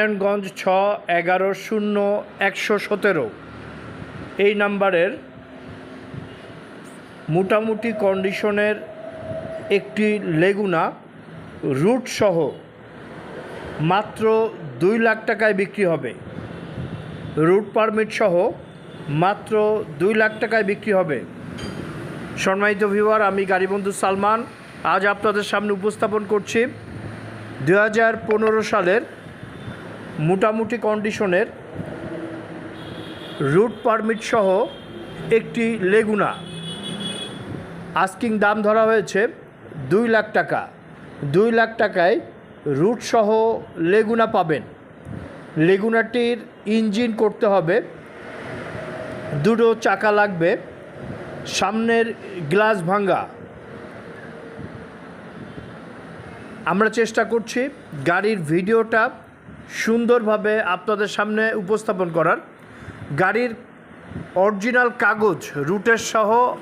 নারায়ণগঞ্জ ছ, এগারো, শূন্য, একশো সতেরো। এই নাম্বারের মোটামুটি কন্ডিশনের একটি লেগুনা রুট সহ মাত্র দুই লাখ টাকায় বিক্রি হবে। রুট পারমিট সহ মাত্র দুই লাখ টাকায় বিক্রি হবে। সম্মানিত ভিউয়ার, আমি গাড়িবন্ধু সালমান। আজ আপনাদের সামনে উপস্থাপন করছি দু হাজার পনেরো সালের মোটামুটি কন্ডিশনের রুট পারমিট সহ একটি লেগুনা আস্কিং দাম ধরা হয়েছে দুই লাখ টাকা। দুই লাখ টাকায় রুট সহ লেগুনা পাবেন। লেগুনাটির ইঞ্জিন করতে হবে। দুটো চাকা লাগবে। সামনের গ্লাস ভাঙ্গা। আমরা চেষ্টা করছি গাড়ির ভিডিওটা সুন্দরভাবে আপনাদের সামনে উপস্থাপন করার গাড়ির অরিজিনাল কাগজ, রুটের সহ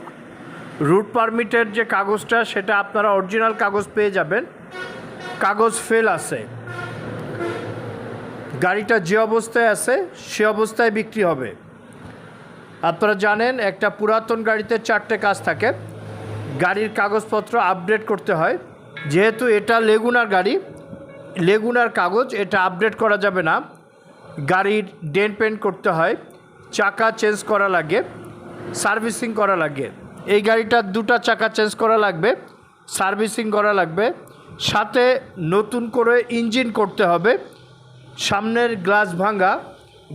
রুট পারমিটের যে কাগজটা, সেটা আপনারা অরিজিনাল কাগজ পেয়ে যাবেন। কাগজ ফেল আছে। গাড়িটা যে অবস্থায় আছে, সে অবস্থায় বিক্রি হবে। আপনারা জানেন, একটা পুরাতন গাড়িতে চারটে কাজ থাকে। গাড়ির কাগজপত্র আপডেট করতে হয়। যেহেতু এটা লেগুনার গাড়ি লেগুনার কাগজ, এটা আপডেট করা যাবে না। গাড়ির ডেন্ট পেন্ট করতে হয়, চাকা চেঞ্জ করা লাগে, সার্ভিসিং করা লাগে। এই গাড়িটার দুটা চাকা চেঞ্জ করা লাগবে, সার্ভিসিং করা লাগবে। সাথে নতুন করে ইঞ্জিন করতে হবে, সামনের গ্লাস ভাঙা,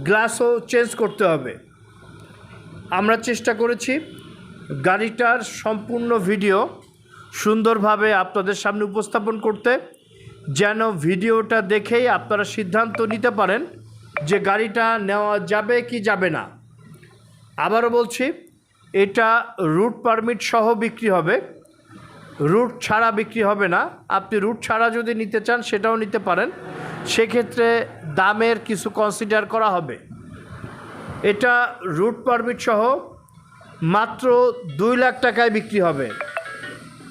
গ্লাসও চেঞ্জ করতে হবে। আমরা চেষ্টা করেছি, গাড়িটার সম্পূর্ণ ভিডিও সুন্দরভাবে আপনাদের সামনে উপস্থাপন করতে। যেন ভিডিওটা দেখেই আপনারা সিদ্ধান্ত নিতে পারেন যে গাড়িটা নেওয়া যাবে কি যাবে না। আবারও বলছি, এটা রুট পারমিট সহ বিক্রি হবে। রুট ছাড়া বিক্রি হবে না। আপনি রুট ছাড়া যদি নিতে চান, সেটাও নিতে পারেন। সেক্ষেত্রে দামের কিছু কনসিডার করা হবে। এটা রুট পারমিট সহ মাত্র দুই লাখ টাকায় বিক্রি হবে।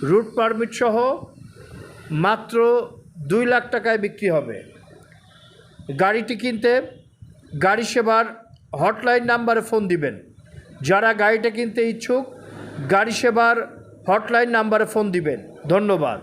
রুট পারমিট সহ মাত্র দুই লাখ টাকায় বিক্রি হবে। গাড়িটি কিনতে গাড়ি সেবার হটলাইন নাম্বারে ফোন দিবেন। যারা গাড়িটা কিনতে ইচ্ছুক, গাড়ি সেবার হটলাইন নাম্বারে ফোন দিবেন। ধন্যবাদ।